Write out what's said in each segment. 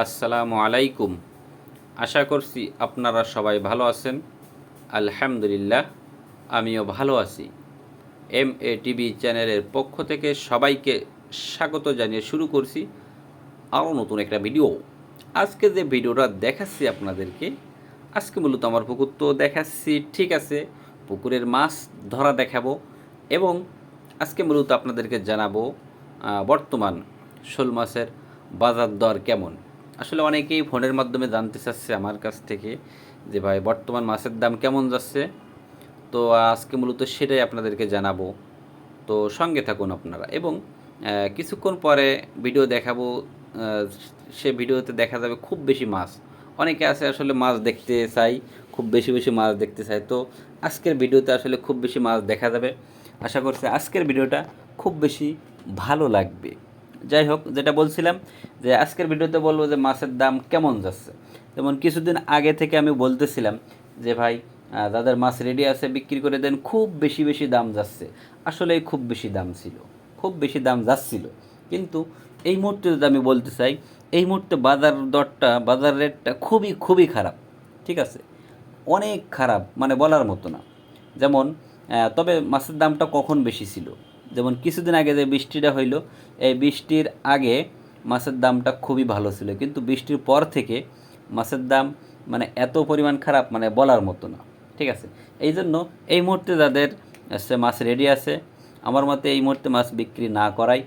আসসালামু আলাইকুম। আশা করছি আপনারা সবাই ভালো আছেন। আলহামদুলিল্লাহ, আমিও ভালো আছি। এম এ টিভি চ্যানেলের পক্ষ থেকে সবাইকে স্বাগত জানিয়ে শুরু করছি আরও নতুন একটা ভিডিও। আজকে যে ভিডিওটা দেখাচ্ছি আপনাদেরকে, আজকে মূলত আমার পুকুর তো দেখাচ্ছি, ঠিক আছে, পুকুরের মাছ ধরা দেখাবো এবং আজকে মূলত আপনাদেরকে জানাব বর্তমান শোল মাছের বাজার দর কেমন। আসলে অনেকেই ফোনের মাধ্যমে জানতে চাচ্ছে আমার কাছ থেকে যে ভাই, বর্তমান মাছের দাম কেমন যাচ্ছে? তো আজকে মূলত সেটাই আপনাদেরকে জানাব। তো সঙ্গে থাকুন আপনারা এবং কিছুক্ষণ পরে ভিডিও দেখাবো সে ভিডিওতে দেখা যাবে খুব বেশি মাছ। অনেকে আছে আসলে মাছ দেখতে চাই, খুব বেশি বেশি মাছ দেখতে চাই। তো আজকের ভিডিওতে আসলে খুব বেশি মাছ দেখা যাবে। আশা করছি আজকের ভিডিওটা খুব বেশি ভালো লাগবে। যাই হোক, যেটা বলছিলাম যে আজকের ভিডিওতে বলব যে মাছের দাম কেমন যাচ্ছে। যেমন কিছুদিন আগে থেকে আমি বলতেছিলাম যে ভাই যাদের মাছ রেডি আছে, বিক্রি করে দেন, খুব বেশি বেশি দাম যাচ্ছে। আসলে খুব বেশি দাম ছিল, খুব বেশি দাম যাচ্ছিল। কিন্তু এই মুহূর্তে যদি আমি বলতে চাই, এই মুহূর্তে বাজার দরটা, বাজার রেটটা খুবই খুবই খারাপ, ঠিক আছে? অনেক খারাপ মানে বলার মতো না। যেমন তবে মাছের দামটা কখন বেশি ছিল? যেমন কিছুদিন আগে যে বৃষ্টিটা হইল, এই বৃষ্টির আগে মাছের দামটা খুবই ভালো ছিল। কিন্তু বৃষ্টির পর থেকে মাছের দাম মানে এত পরিমাণ খারাপ মানে বলার মতো না। ঠিক আছে? এই জন্য এই মুহূর্তে যাদের সে মাছ রেডি আছে, আমার মতে এই মুহূর্তে মাছ বিক্রি না করাই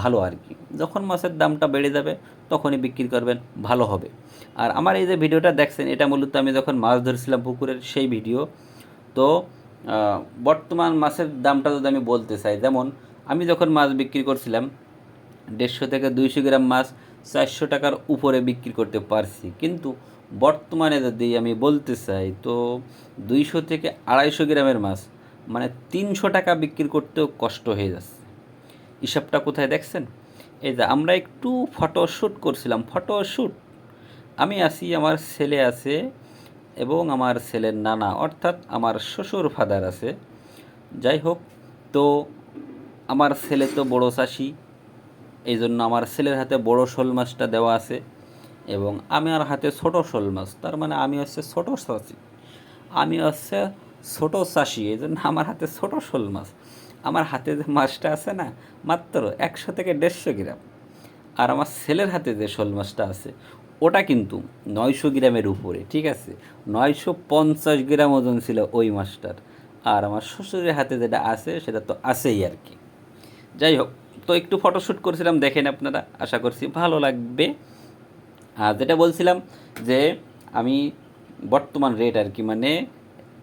ভালো আর কি। যখন মাছের দামটা বেড়ে যাবে, তখনই বিক্রি করবেন, ভালো হবে। আর আমার এই যে ভিডিওটা দেখছেন, এটা মূলত আমি যখন মাছ ধরছিলাম পুকুরের সেই ভিডিও, তো বর্তমান মাছের দামটা যদি আমি বলতে চাই, যেমন আমি যখন মাছ বিক্রি করছিলাম, দেড়শো থেকে দুইশো গ্রাম মাছ চারশো টাকার উপরে বিক্রি করতে পারছি। কিন্তু বর্তমানে যদি আমি বলতে চাই, তো দুইশো থেকে আড়াইশো গ্রামের মাছ মানে তিনশো টাকা বিক্রি করতেও কষ্ট হয়ে যাচ্ছে। হিসাবটা কোথায় দেখছেন? এই যে আমরা একটু ফটো শ্যুট করছিলাম ফটো শ্যুট আমি আছি, আমার ছেলে আছে এবং আমার ছেলের নানা, অর্থাৎ আমার শ্বশুর ফাদার আছে। যাই হোক, তো আমার ছেলে তো বড় চাষি এই জন্য আমার ছেলের হাতে বড় শোল মাছটা দেওয়া আছে এবং আমার হাতে ছোট শোল মাছ। তার মানে আমি হচ্ছে ছোট চাষি। আমি হচ্ছে ছোট চাষি এই জন্য আমার হাতে ছোট শোল মাছ। আমার হাতে যে মাছটা আছে না, মাত্র একশো থেকে দেড়শো গ্রাম। আর আমার ছেলের হাতে যে শোল মাছটা আছে ওটা কিন্তু নয়শো গ্রামের উপরে, ঠিক আছে? নয়শো পঞ্চাশ গ্রাম ওজন ছিল ওই মাছটার। আর আমার শ্বশুরের হাতে যেটা আছে, সেটা তো আছেই আর কি। যাই হোক, তো একটু ফটোশ্যুট করেছিলাম, দেখেন আপনারা, আশা করছি ভালো লাগবে। আর যেটা বলছিলাম যে, আমি বর্তমান রেট আর কি মানে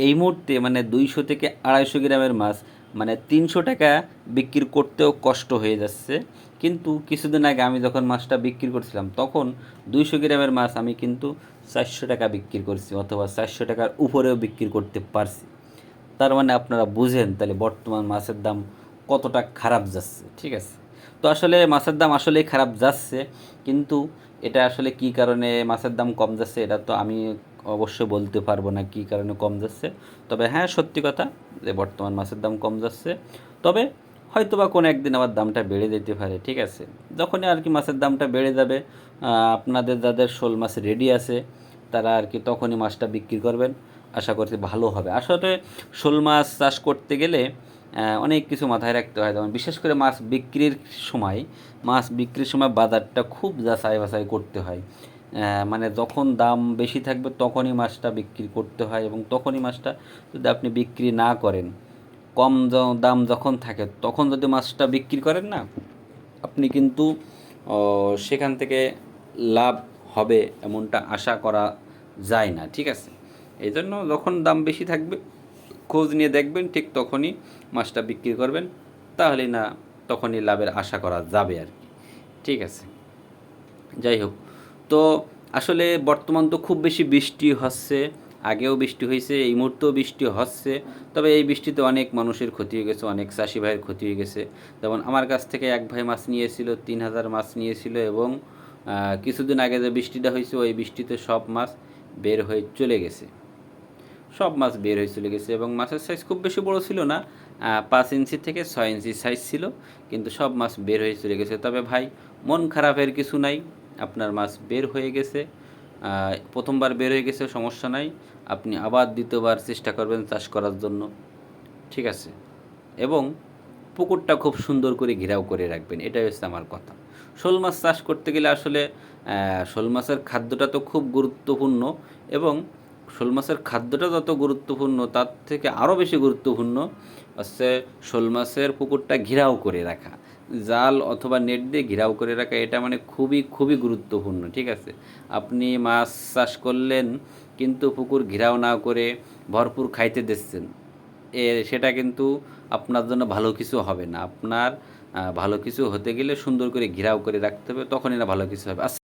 এই মুহূর্তে মানে দুইশো থেকে আড়াইশো গ্রামের মাছ মানে তিনশো টাকা বিক্রি করতেও কষ্ট হয়ে যাচ্ছে। কিন্তু কিছুদিন আগে আমি যখন মাছটা বিক্রি করছিলাম, তখন দুইশো গ্রামের মাছ আমি কিন্তু চারশো টাকা বিক্রি করছি অথবা চারশো টাকার উপরেও বিক্রি করতে পারছি। তার মানে আপনারা বুঝেন তাহলে বর্তমান মাছের দাম কতটা খারাপ যাচ্ছে, ঠিক আছে? তো আসলে মাছের দাম আসলেই খারাপ যাচ্ছে, কিন্তু এটা আসলে কি কারণে মাছের দাম কম যাচ্ছে এটা তো আমি অবশ্যই বলতে পারব না কি কারণে কম যাচ্ছে। তবে হ্যাঁ সত্যি কথা যে বর্তমান মাছের দাম কম যাচ্ছে। তবে হয়তো বা কোনো একদিন আবার দামটা বেড়ে যেতে পারে, ঠিক আছে? যখনই আর কি মাছের দামটা বেড়ে যাবে আপনাদের যাদের শোল মাছ রেডি আছে, তারা আর কি তখনই মাছটা বিক্রি করবেন। আশা করছি ভালো হবে। আসলে শোল মাছ চাষ করতে গেলে অনেক কিছু মাথায় রাখতে হয়। যেমন বিশেষ করে মাছ বিক্রির সময়, মাছ বিক্রির সময় বাজারটা খুব যাচাই বাছাই করতে হয়। মানে যখন দাম বেশি থাকবে তখনই মাছটা বিক্রি করতে হয় এবং তখনই মাছটা যদি আপনি বিক্রি না করেন, কম দাম যখন থাকে তখন যদি মাছটা বিক্রি করেন না, আপনি কিন্তু সেখান থেকে লাভ হবে এমনটা আশা করা যায় না, ঠিক আছে? এই জন্য যখন দাম বেশি থাকবে, খোঁজ নিয়ে দেখবেন, ঠিক তখনই মাছটা বিক্রি করবেন তাহলে না তখনই লাভের আশা করা যাবে আর কি, ঠিক আছে? যাই হোক তো আসলে বর্তমান তো খুব বেশি বৃষ্টি হচ্ছে, আগেও বৃষ্টি হয়েছে, এই মুহূর্তেও বৃষ্টি হচ্ছে, তবে এই বৃষ্টিতে অনেক মানুষের ক্ষতি হয়ে গেছে, অনেক চাষি ভাইয়ের ক্ষতি হয়ে গেছে। যেমন আমার কাছ থেকে এক ভাই মাছ নিয়েছিল, তিন হাজার মাছ নিয়েছিল এবং কিছুদিন আগে যে বৃষ্টিটা হয়েছে, ওই বৃষ্টিতে সব মাছ বের হয়ে চলে গেছে। সব মাছ বের হয়ে চলে গেছে এবং মাছের সাইজ খুব বেশি বড় ছিল না পাঁচ ইঞ্চি থেকে ছয় ইঞ্চি সাইজ ছিল, কিন্তু সব মাছ বের হয়ে চলে গেছে। তবে ভাই, মন খারাপের কিছু নাই আপনার মাছ বের হয়ে গেছে। প্রথমবার বের হয়ে গেছে, সমস্যা নাই। আপনি আবার দ্বিতীয়বার চেষ্টা করবেন চাষ করার জন্য। ঠিক আছে? এবং পুকুরটা খুব সুন্দর করে ঘেরাও করে রাখবেন, এটাই হচ্ছে আমার কথা। শোল মাছ চাষ করতে গেলে আসলে শোল মাছের খাদ্যটা তো খুব গুরুত্বপূর্ণ এবং শোল মাছের খাদ্যটা যত গুরুত্বপূর্ণ, তার থেকে আরও বেশি গুরুত্বপূর্ণ হচ্ছে শোল মাছের পুকুরটা ঘেরাও করে রাখা। জাল অথবা নেট দিয়ে ঘেরাও করে রাখা, এটা মানে খুবই খুবই গুরুত্বপূর্ণ, ঠিক আছে? আপনি মাছ চাষ করলেন, কিন্তু পুকুর ঘেরাও না করে ভরপুর খাইতে দিচ্ছেন। এ, সেটা কিন্তু আপনার জন্য ভালো কিছু হবে না। আপনার ভালো কিছু হতে গেলে সুন্দর করে ঘেরাও করে রাখতে হবে, তখনই না ভালো কিছু হবে। আচ্ছা।